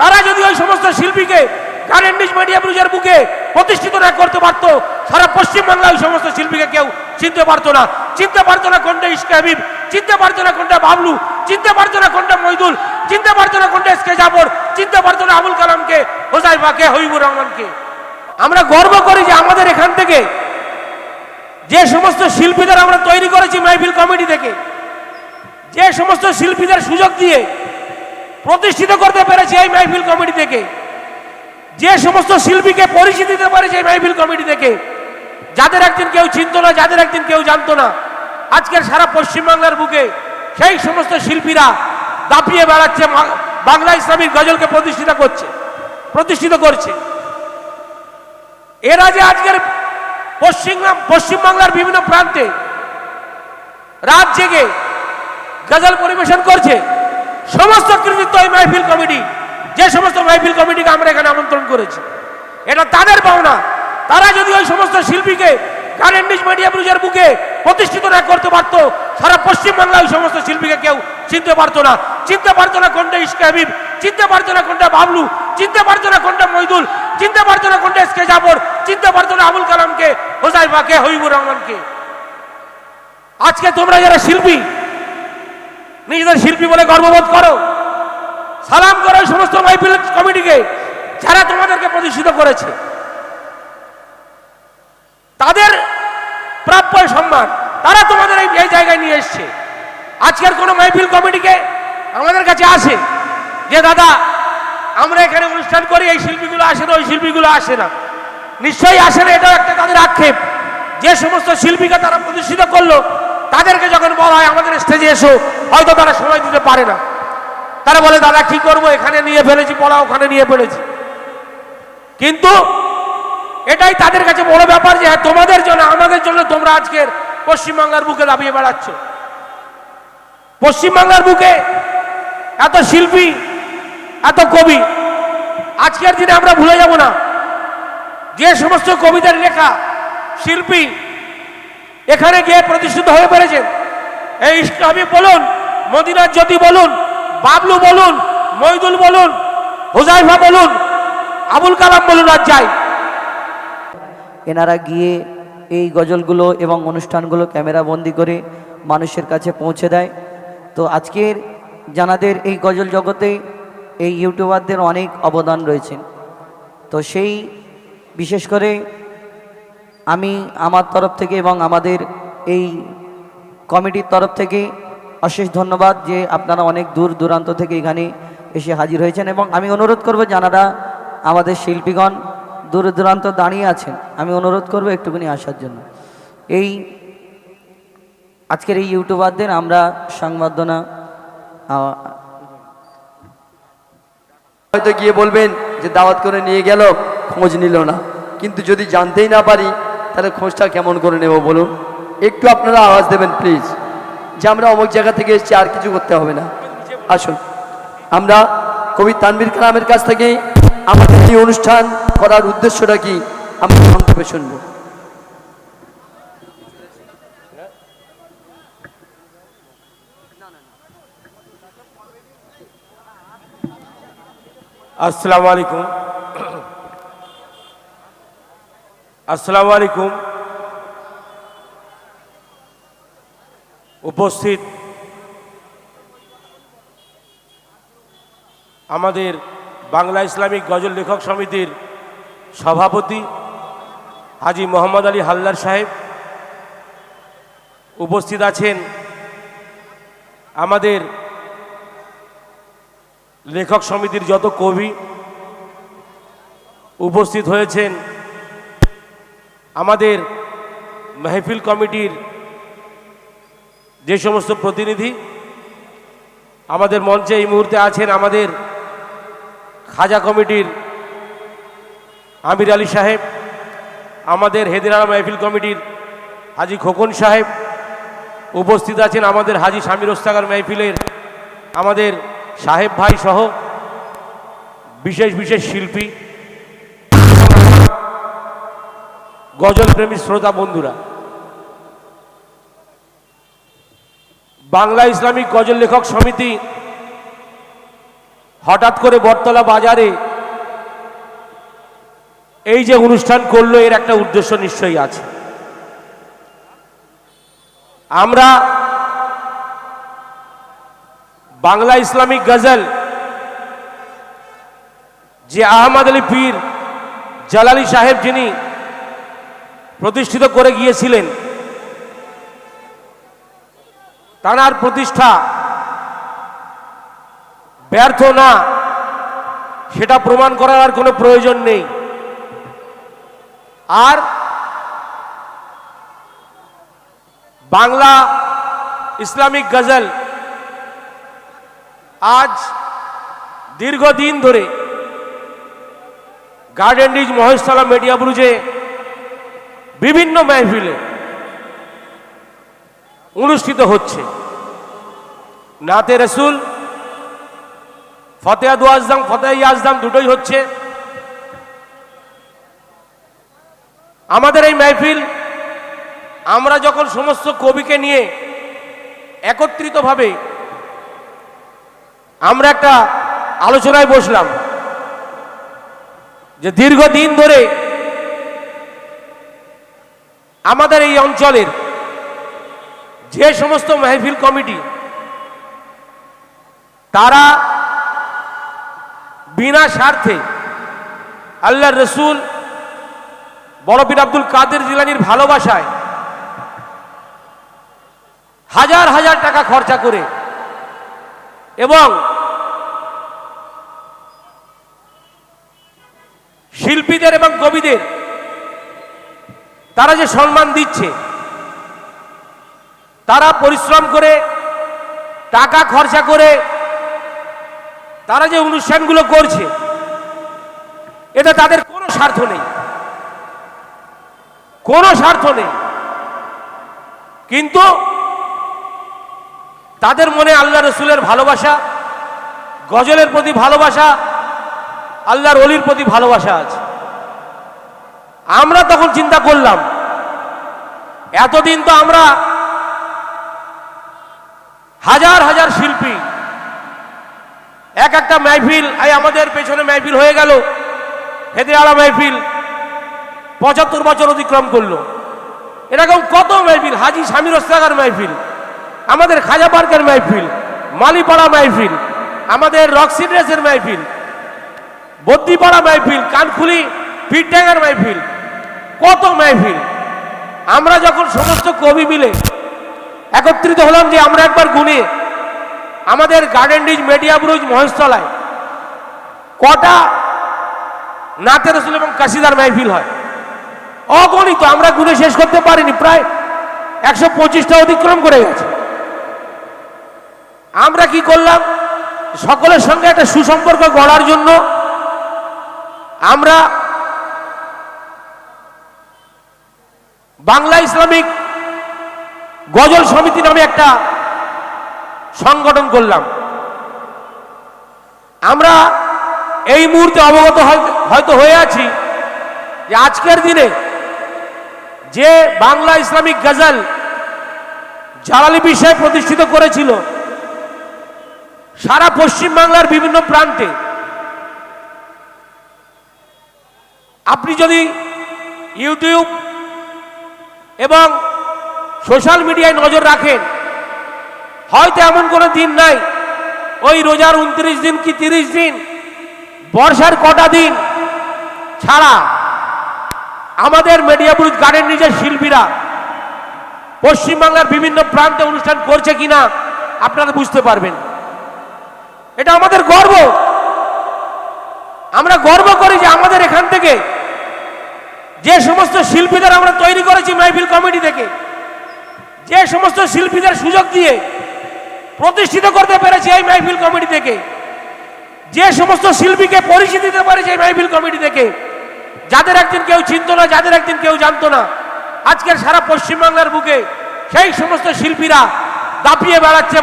তারা যদি ওই সমস্ত শিল্পীকে বুকে প্রতিষ্ঠিত করতে সমস্ত শিল্পীকে কেউ চিনতে পারতো না। কোনটা চিনতে কোনটা কোনটা কোনটা আবুল কালামকে হোসাইফাকে হবিবুর রহমানকে। আমরা গর্ব করি যে আমাদের এখান থেকে যে সমস্ত শিল্পীদের আমরা তৈরি করেছি মাহফিল কমিটি থেকে, যে সমস্ত শিল্পীদের সুযোগ দিয়ে প্রতিষ্ঠিত করতে পেরেছি এই মাহফিল কমিটি থেকে। যে সমস্ত শিল্পীকে পরিচিতি দিতে পারেছে এই মাহফিল কমিটি থেকে, যাদের একদিন কেউ চিনতো না, যাদের একদিন কেউ জানতো না, আজকের সারা পশ্চিমবাংলার বুকে সেই সমস্ত শিল্পীরা দাপিয়ে বেড়াচ্ছে বাংলা ইসলামিক গজলকে প্রতিষ্ঠিত করছে প্রতিষ্ঠিত করছে। এরা যে আজকের পশ্চিম, পশ্চিমবাংলার বিভিন্ন প্রান্তে রাত জেগে গজল পরিবেশন করছে সমস্ত কৃতিত্ব এই মাহফিল কমিটি, যে সমস্ত মাহফিল কমিটিকে আমরা এখানে আমন্ত্রণ করেছি। এটা তাদের পাওনা। তারা যদি ওই সমস্ত শিল্পীকে কারেন্ডিজ মিডিয়া ব্রুজের বুকে প্রতিষ্ঠিত না করতে পারতো, সারা পশ্চিমবাংলায় ওই সমস্ত শিল্পীকে কেউ চিনতে পারতো না। চিনতে পারতো না কোনটা ইস্কে হাবিব, চিনতে পারতো না কোনটা বাবলু, চিনতে পারতো না কোনটা মইদুল, চিনতে পারতো না কোনটা এসকে জাবর চিনতে পারতো না আবুল কালামকে হোসাইফাকে হবিবুর রহমানকে। আজকে তোমরা যারা শিল্পী নিজেদের শিল্পী বলে গর্ববোধ করো। সালাম করো সমস্ত মাইপিল কমিটিকে, যারা তোমাদেরকে প্রতিষ্ঠিত করেছে। তাদের প্রাপ্য সম্মান, তারা তোমাদের এই জায়গায় নিয়ে এসছে। আজকের কোনো মাহফিল কমিটিকে আমাদের কাছে আসে যে, দাদা, আমরা এখানে অনুষ্ঠান করি, এই শিল্পীগুলো আসে না, ওই শিল্পীগুলো আসে না। নিশ্চয়ই আসে না, এটাও একটা তাদের আক্ষেপ। যে সমস্ত শিল্পীকে তারা প্রতিষ্ঠিত করল তাদেরকে যখন বলা হয়, আমাদের স্টেজে এসো, হয়তো তারা সময় দিতে পারে না। তারা বলে, দাদা, কি করব? এখানে নিয়ে ফেলেছি, পড়া ওখানে নিয়ে ফেলেছি। কিন্তু এটাই তাদের কাছে বড় ব্যাপার যে হ্যাঁ তোমাদের জন্য, আমাদের জন্য তোমরা আজকের পশ্চিমবাংলার বুকে দাবিয়ে বেড়াচ্ছ। পশ্চিমবাংলার বুকে এত শিল্পী, এত কবি, আজকের দিনে আমরা ভুলে যাব না। যে সমস্ত কবিতার লেখা, শিল্পী এখানে গিয়ে প্রতিষ্ঠিত হয়ে পেরেছেন এই ইসলামী বলুন মদিনার জ্যোতি বলুন, বাবলু বলুন, মইদুল বলুন, হুজাইফা বলুন, আবুল কালাম বলুন আর যাই। এনারা গিয়ে এই গজলগুলো এবং অনুষ্ঠানগুলো ক্যামেরা বন্দি করে মানুষের কাছে পৌঁছে দেয়। তো আজকের জানাদের এই গজল জগতে এই ইউটিউবারদের অনেক অবদান রয়েছে। তো সেই, বিশেষ করে আমি আমার তরফ থেকে এবং আমাদের এই কমিটির তরফ থেকে অশেষ ধন্যবাদ যে আপনারা অনেক দূর দূরান্ত থেকে এখানে এসে হাজির হয়েছেন এবং আমি অনুরোধ করব যারা আমাদের শিল্পীগণ দূর দূরান্ত দাঁড়িয়ে আছেন, আমি অনুরোধ করব একটুখানি আসার জন্য। এই আজকের এই ইউটিউবারদের আমরা সংবর্ধনা হয়তো গিয়ে বলবেন যে দাওয়াত করে নিয়ে গেল, খোঁজ নিল না। কিন্তু যদি জানতেই না পারি তাহলে খোঁজটা কেমন করে নেব বলুন? একটু আপনারা আওয়াজ দেবেন প্লিজ যে আমরা অমুক জায়গা থেকে এসেছি, আর কিছু করতে হবে না। আসুন। আমরা কবি তানবীর কালামের কাছ থেকে আমাদের এই অনুষ্ঠান করার উদ্দেশ্যটা কি? আমরা সংক্ষেপে শুনব। আসসালামু আলাইকুম। আসসালামু আলাইকুম। উপস্থিত আমাদের বাংলা ইসলামিক গজল লেখক সমিতির সভাপতি হাজি মোহাম্মদ আলী হালদার সাহেব। উপস্থিত আছেন আমাদের লেখক সমিতির যত কবি। উপস্থিত হয়েছেন আমাদের মেহফিল কমিটির যে সমস্ত প্রতিনিধি আমাদের মঞ্চে এই মুহূর্তে আছেন আমাদের খাজা কমিটির আমির আলী সাহেব, আমাদের হেদিরানা মেহফিল কমিটির হাজি খোকন সাহেব, উপস্থিত আছেন আমাদের হাজি স্বামীর ওস্তাগার মেহফিলের আমাদের সাহেব ভাই সহ বিশেষ বিশেষ শিল্পী গজল প্রেমী শ্রোতা বন্ধুরা, বাংলা ইসলামিক গজল লেখক সমিতি হঠাৎ করে বটতলা বাজারে এই যে অনুষ্ঠান করল, এর একটা উদ্দেশ্য নিশ্চয়ই আছে। আমরা বাংলা ইসলামিক গজল যে আহমদ আলী পীর, জালালি সাহেব যিনি প্রতিষ্ঠিত করে গিয়েছিলেন। তার প্রতিষ্ঠা ব্যর্থ না, সেটা প্রমাণ করার আর কোনো প্রয়োজন নেই। আর বাংলা ইসলামিক গজল আজ দীর্ঘদিন ধরে গার্ডেন রিজ মহেশতলা মিডিয়া ব্রুজে বিভিন্ন মেহফিলে অনুষ্ঠিত হচ্ছে। নাতে রসুল, ফতেহা দু আজদাম, ফতেহ আজদাম দুটোই হচ্ছে। আমাদের এই মেহফিল, আমরা যখন সমস্ত কবিকে নিয়ে একত্রিতভাবে আমরা একটা আলোচনায় বসলাম যে দীর্ঘদিন ধরে আমাদের এই অঞ্চলের যে সমস্ত মেহফিল কমিটি, তারা বিনা স্বার্থে আল্লাহ রসুল বড়পীর আব্দুল কাদের জিলানির ভালোবাসায় হাজার হাজার টাকা খরচা করে এবং শিল্পীদের এবং কবিদের তারা যে সম্মান দিচ্ছে, তারা পরিশ্রম করে, টাকা খরচা করে, তারা যে অনুষ্ঠানগুলো করছে, এটা তাদের কোনো স্বার্থ নেই। কোনো স্বার্থ নেই। কিন্তু তাদের মনে আল্লাহ রসুলের ভালোবাসা, গজলের প্রতি ভালোবাসা, আল্লাহর অলির প্রতি ভালোবাসা আছে। আমরা তখন চিন্তা করলাম, এতদিন তো আমরা হাজার হাজার শিল্পী, এক একটা মেহফিল, এই আমাদের পেছনে মেহফিল হয়ে গেল হেদিয়ালা মেহফিল, পঁচাত্তর বছর অতিক্রম করল। এরকম কত মেহফিল, হাজি স্বামীর ওস্তাগার মেহফিল, আমাদের খাজা পার্কের মেহফিল, মালিপাড়া মেহফিল, আমাদের রক্সি ড্রেসের মেহফিল বদ্যিপাড়া মেহফিল কানখুলি পিঠড্যাঙ্গার মেহফিল কত মেহফিল? আমরা যখন সমস্ত কবি মিলে একত্রিত হলাম যে আমরা একবার গুনে আমাদের গার্ডেন ডিজ মেডিয়া ব্রুজ মহেশতলায় কটা নাতের রসুল এবং কাশিদার মেহফিল হয়। অগণিত, আমরা গুনে শেষ করতে পারিনি, প্রায় একশো পঁচিশটা অতিক্রম করে গেছে। আমরা কি করলাম? সকলের সঙ্গে একটা সুসম্পর্ক গড়ার জন্য আমরা বাংলা ইসলামিক গজল সমিতি নামে একটা সংগঠন করলাম। আমরা এই মুহূর্তে অবগত হয়- হয়তো হয়ে আছি যে আজকের দিনে যে বাংলা ইসলামিক গজল জালালি বিষয় প্রতিষ্ঠিত করেছিল, সারা পশ্চিম বাংলার বিভিন্ন প্রান্তে। আপনি যদি ইউটিউব এবং সোশ্যাল মিডিয়ায় নজর রাখেন। হয়তো এমন কোনো দিন নাই, ওই রোজার উনত্রিশ দিন কি তিরিশ দিন, বর্ষার কটা দিন ছাড়া আমাদের মেডিয়াবুরুজ গার্ডেন নিজের শিল্পীরা পশ্চিমবাংলার বিভিন্ন প্রান্তে অনুষ্ঠান করছে কিনা আপনারা বুঝতে পারবেন। এটা আমাদের গর্ব। আমরা গর্ব করি যে আমাদের এখান থেকে যে সমস্ত শিল্পীদের আমরা তৈরি করেছি মাহফিল কমিটি থেকে, যে সমস্ত শিল্পীদের সুযোগ দিয়ে প্রতিষ্ঠিত করতে পেরেছি এই মাহফিল কমিটি থেকে, যে সমস্ত শিল্পীকে পরিচিতি দিতে পারেছে এই মাহফিল কমিটি থেকে, যাদের একদিন কেউ চিনতো না, যাদের একদিন কেউ জানতো না, আজকের সারা পশ্চিমবাংলার বুকে সেই সমস্ত শিল্পীরা দাপিয়ে বেড়াচ্ছে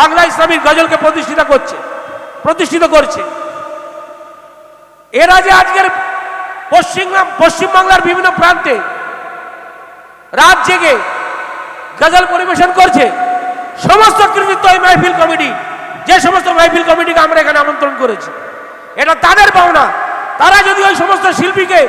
বাংলা ইসলামিক গজলকে প্রতিষ্ঠিত করছে প্রতিষ্ঠিত করছে। এরা যে আজকের পশ্চিম পশ্চিমবাংলার বিভিন্ন প্রান্তে রাত জেগে গজল পরিবেশন করছে। সমস্ত কৃতিত্ব এই মাহফিল কমিটি, যে সমস্ত মাহফিল কমিটিকে আমরা এখানে আমন্ত্রণ করেছি। এটা তাদের পাওনা তারা যদি ওই সমস্ত শিল্পীকে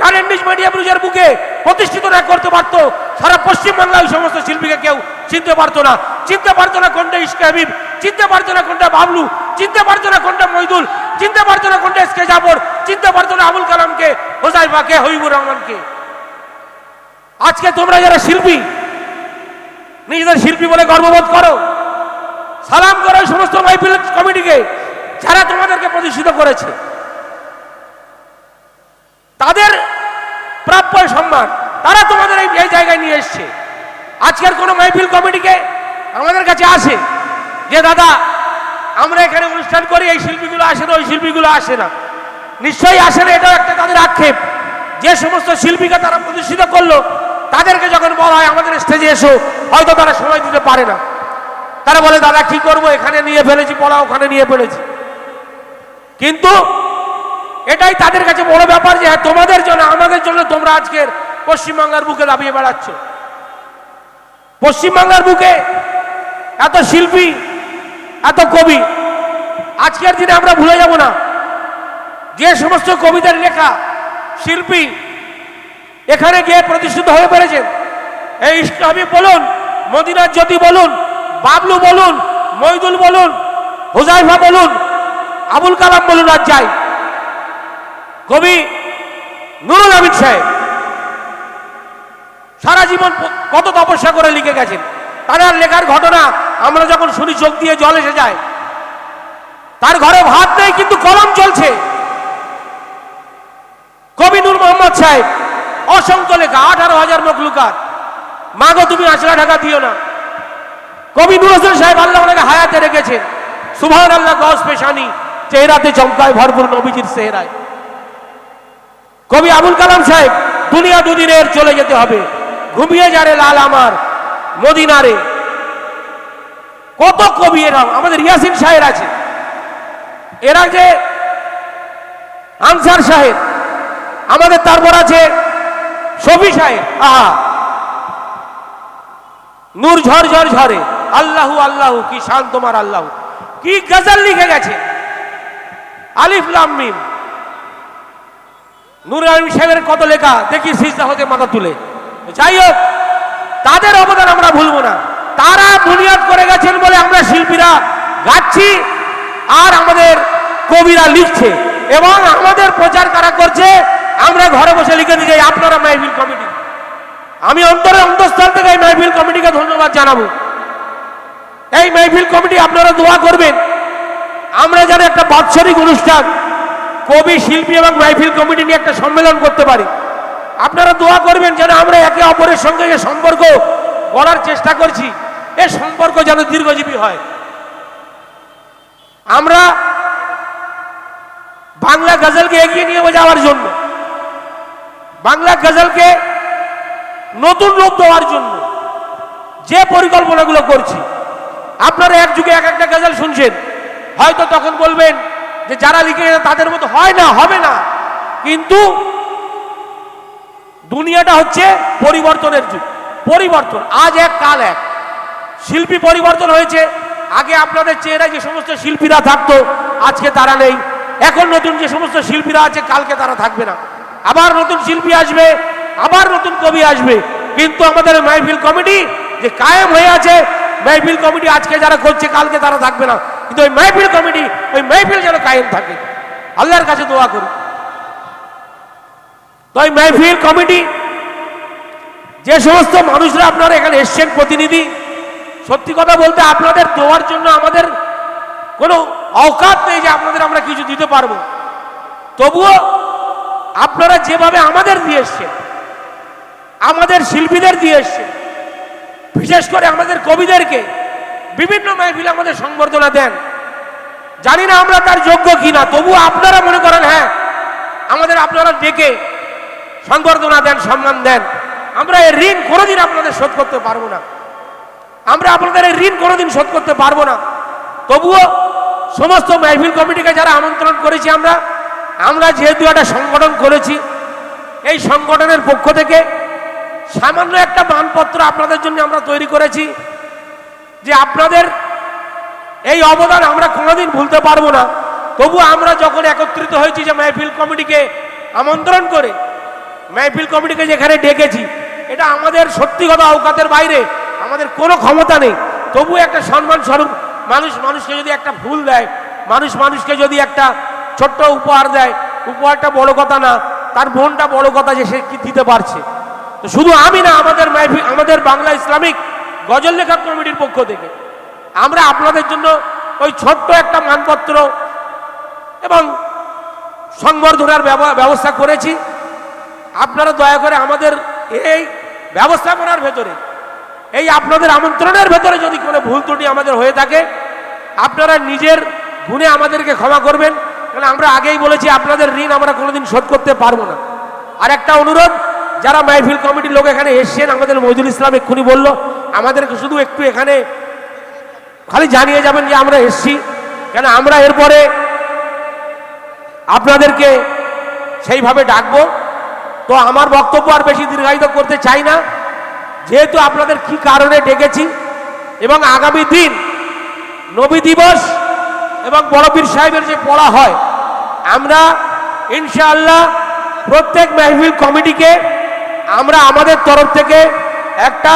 গার্ডেন্ডিজ মিডিয়া ব্রুজের বুকে প্রতিষ্ঠিত না করতে পারতো, সারা পশ্চিমবাংলায় ওই সমস্ত শিল্পীকে কেউ চিনতে পারতো না। চিনতে পারতো না কোনটা ইস্কে হাবিব, চিনতে পারতো না কোনটা বাবলু, চিনতে পারতো না কোনটা মইদুল, চিনতে পারতো না কোনটা এসকে জাফর, চিনতে পারতো না আবুল কালামকে হোসাইফাকে হবিবুর রহমানকে। আজকে তোমরা যারা শিল্পী, নিজেদের শিল্পী বলে গর্ববোধ করো, সালাম করো সমস্ত মাইফিল কমিটিকে, যারা তোমাদেরকে প্রতিষ্ঠিত করেছে। তাদের প্রাপ্য সম্মান, তারা তোমাদের এই জায়গায় নিয়ে এসছে। আজকের কোনো মাহফিল কমিটিকে আমাদের কাছে আসে যে দাদা আমরা এখানে অনুষ্ঠান করি এই শিল্পীগুলো আসে না ওই শিল্পীগুলো আসে না। নিশ্চয়ই আসে না এটাও একটা তাদের আক্ষেপ। যে সমস্ত শিল্পীকে তারা প্রতিষ্ঠিত করল তাদেরকে যখন বলা হয় আমাদের স্টেজে এসো হয়তো তারা সময় দিতে পারে না। তারা বলে দাদা কি করব? এখানে নিয়ে ফেলেছি পড়া ওখানে নিয়ে ফেলেছি। কিন্তু এটাই তাদের কাছে বড় ব্যাপার যে হ্যাঁ, তোমাদের জন্য আমাদের জন্য তোমরা আজকের পশ্চিমবাংলার বুকে দাবিয়ে বেড়াচ্ছ। পশ্চিমবাংলার বুকে এত শিল্পী, এত কবি, আজকের দিনে আমরা ভুলে যাব না। যে সমস্ত কবিদের লেখা শিল্পী এখানে গিয়ে প্রতিষ্ঠিত হয়ে পেরেছেন। এই ইসলামী বলুন, মদিনার জ্যোতি বলুন, বাবলু বলুন, মইদুল বলুন, হুজাইফা বলুন, আবুল কালাম বলুন আর যাই। কবি নুরুল আমিন সাহেব সারা জীবন কত তপস্যা করে লিখে গেছেন। তার লেখার ঘটনা, আমরা যখন শুনি চোখ দিয়ে জল এসে যায়। তার ঘরে ভাত নেই, কিন্তু কলম চলছে। কবি নূর মোহাম্মদ সাহেব, অসংখ্য লেখা, আঠারো হাজার মখলুকাত মাগো, তুমি আসলা ঢাকা দিও না। কবি নুর হোসেন সাহেব আল্লাহ ওনাকে হায়াতে রেখেছেন। সুভান আল্লাহ গস পেশানি, চেহারাতে চমকায় ভরপুর নবীজির চেহারায়। কবি আবুল কালাম সাহেব, দুনিয়া দুদিনের চলে যেতে হবে। ঘুমিয়ে যারে লাল আমার মদিনারে কত কবি এরা? আমাদের ইয়াসিন সাহেব আছে। এরা যে আনসার সাহেব। আমাদের তারপর আছে শফি সাহেব। আহা। নূর ঝড় ঝড় ঝরে আল্লাহু আল্লাহু, কি শান তোমার আল্লাহ। কি গজল লিখে গেছে। আলিফ, লাম, মিম। নূর আলম সাহেবের কত লেখা? দেখি সিজদা হতে মাথা তুলে। যাই হোক তাদের অবদান আমরা ভুলবো না। তারা বুনিয়াদ করে গেছেন বলে আমরা শিল্পীরা গাচ্ছি, আর আমাদের কবিরা লিখছে। এবং আমাদের প্রচার কারা করছে, আমরা ঘরে বসে লিখে দিয়ে আপনারা মাহফিল কমিটি। আমি অন্তরে অন্তঃস্থল থেকে এই মাহফিল কমিটিকে ধন্যবাদ জানাব। এই মাহফিল কমিটি আপনারা দোয়া করবেন। আমরা যেন একটা বাৎসরিক অনুষ্ঠান, কবি, শিল্পী এবং মাহফিল কমিটি নিয়ে একটা সম্মেলন করতে পারি। আপনারা দোয়া করবেন যেন আমরা একে অপরের সঙ্গে যে সম্পর্ক করার চেষ্টা করছি। এই সম্পর্ক যেন দীর্ঘজীবী হয়। আমরা বাংলা গজলকে এগিয়ে নিয়ে যাওয়ার জন্য। বাংলা গজলকে নতুন রূপ দেওয়ার জন্য। যে পরিকল্পনাগুলো করছি। আপনারা এক যুগে এক একটা গজল শুনছেন। হয়তো তখন বলবেন যে যারা লিখে তাদের মতো হয় না, হবে না। কিন্তু দুনিয়াটা হচ্ছে পরিবর্তনের যুগ। পরিবর্তন, আজ এক, কাল এক। শিল্পী পরিবর্তন হয়েছে। আগে আপনাদের চেহারায় যে সমস্ত শিল্পীরা থাকতো, আজকে তারা নেই। এখন নতুন যে সমস্ত শিল্পীরা আছে, কালকে তারা থাকবে না। আবার নতুন শিল্পী আসবে, আবার নতুন কবি আসবে। কিন্তু আমাদের মাহফিল কমিটি যে কায়েম হয়ে আছে, মাহফিল কমিটি আজকে যারা করছে, কালকে তারা থাকবে না। কিন্তু ওই মাহফিল কমিটি, ওই মাহফিল যেন কায়েম থাকে। আল্লাহর কাছে দোয়া করি তো ওই মাহফিল কমিটি, যে সমস্ত মানুষরা আপনারা এখানে এসছেন প্রতিনিধি, সত্যি কথা বলতে আপনাদের দেওয়ার জন্য আমাদের কোনো অকাত নেই যে আপনাদের আমরা কিছু দিতে পারব। তবুও আপনারা যেভাবে আমাদের দিয়ে এসছেন, আমাদের শিল্পীদের দিয়ে এসছেন, বিশেষ করে আমাদের কবিদেরকে বিভিন্ন মাহফিলে আমাদের সংবর্ধনা দেন। জানি না আমরা তার যোগ্য কিনা, তবুও আপনারা মনে করেন হ্যাঁ আমাদের আপনারা ডেকে সংবর্ধনা দেন, সম্মান দেন। আমরা এই ঋণ কোনোদিন আপনাদের শোধ করতে পারব না। আমরা আপনাদের এই ঋণ কোনোদিন শোধ করতে পারব না। তবুও সমস্ত মাহফিল কমিটিকে যারা আমন্ত্রণ করেছি আমরা আমরা যেহেতু একটা সংগঠন করেছি, এই সংগঠনের পক্ষ থেকে সামান্য একটা মানপত্র আপনাদের জন্য আমরা তৈরি করেছি, যে আপনাদের এই অবদান আমরা কোনোদিন ভুলতে পারব না। তবু আমরা যখন একত্রিত হয়েছি যে মেহফিল কমিটিকে আমন্ত্রণ করে মেহফিল কমিটিকে যেখানে ডেকেছি, এটা আমাদের সত্যি কথা অবকাতের বাইরে, আমাদের কোনো ক্ষমতা নেই। তবু একটা সম্মান স্বরূপ মানুষ মানুষকে যদি একটা ফুল দেয়, মানুষ মানুষকে যদি একটা ছোট্ট উপহার দেয়, উপহারটা বড় কথা না, তার মনটা বড় কথা যে সে কি দিতে পারছে। তো শুধু আমি না, আমাদের মেহফিল আমাদের বাংলা ইসলামিক গজল লেখক কমিটির পক্ষ থেকে, আমরা আপনাদের জন্য ওই ছোট্ট একটা মানপত্র এবং সংবর্ধনার ব্যবস্থা করেছি। আপনারা দয়া করে আমাদের এই ব্যবস্থাপনার ভেতরে, এই আপনাদের আমন্ত্রণের ভেতরে যদি কোনো ভুল ত্রুটি আমাদের হয়ে থাকে, আপনারা নিজের গুণে আমাদেরকে ক্ষমা করবেন। কারণ আমরা আগেই বলেছি, আপনাদের ঋণ আমরা কোনোদিন শোধ করতে পারব না। আর একটা অনুরোধ, যারা মাহফিল কমিটির লোক এখানে এসছেন, আমাদের মজুল ইসলাম এক্ষুনি বলল, আমাদেরকে শুধু একটু এখানে খালি জানিয়ে যাবেন যে আমরা এসছি। কেন আমরা এরপরে আপনাদেরকে সেইভাবে ডাকবো। তো আমার বক্তব্য আর বেশি দীর্ঘায়িত করতে চাই না। যেহেতু আপনাদের কি কারণে ডেকেছি এবং আগামী দিন নবী দিবস এবং বড়বীর সাহেবের যে পড়া হয়, আমরা ইনশাআল্লাহ প্রত্যেক মেহফিল কমিটিকে, আমরা আমাদের তরফ থেকে একটা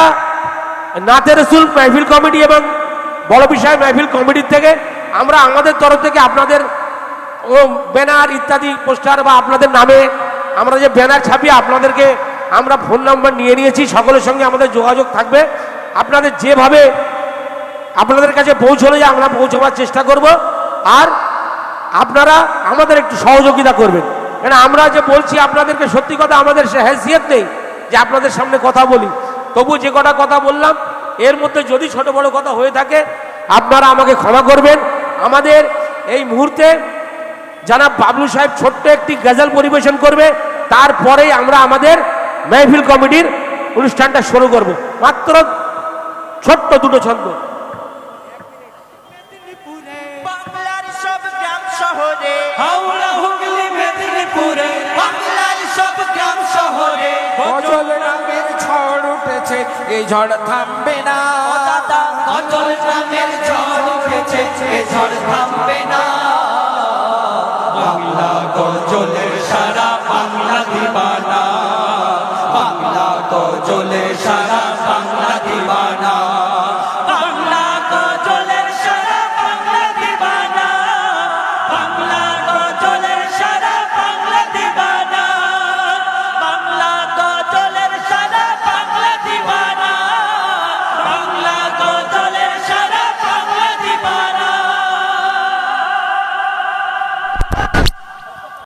নাতে রসুল মেহফিল কমিটি এবং বড় বিষয় মেহফিল কমিটির থেকে আমরা আমাদের তরফ থেকে আপনাদের ও ব্যানার ইত্যাদি পোস্টার বা আপনাদের নামে আমরা যে ব্যানার ছাপিয়ে আপনাদেরকে আমরা ফোন নাম্বার নিয়ে নিয়েছি, সকলের সঙ্গে আমাদের যোগাযোগ থাকবে। আপনাদের যেভাবে আপনাদের কাছে পৌঁছলে যায় আমরা পৌঁছবার চেষ্টা করব। আর আপনারা আমাদের একটু সহযোগিতা করবেন। কেন আমরা যে বলছি আপনাদেরকে সত্যি কথা, আমাদের সে হ্যাসিয়ত নেই যে আপনাদের সামনে কথা বলি। তবু যে কটা কথা বললাম, এর মধ্যে যদি ছোট বড় কথা হয়ে থাকে, আপনারা আমাকে ক্ষমা করবেন। আমাদের এই মুহূর্তে যারা বাবলু সাহেব ছোট্ট একটি গজল পরিবেশন করবে। তারপরেই আমরা আমাদের মেহফিল কমিটির অনুষ্ঠানটা শুরু করব। মাত্র ছোট্ট দুটো ছন্দ। এই ঝড় থামবে না। অচল ঝড় উঠেছে ঝড়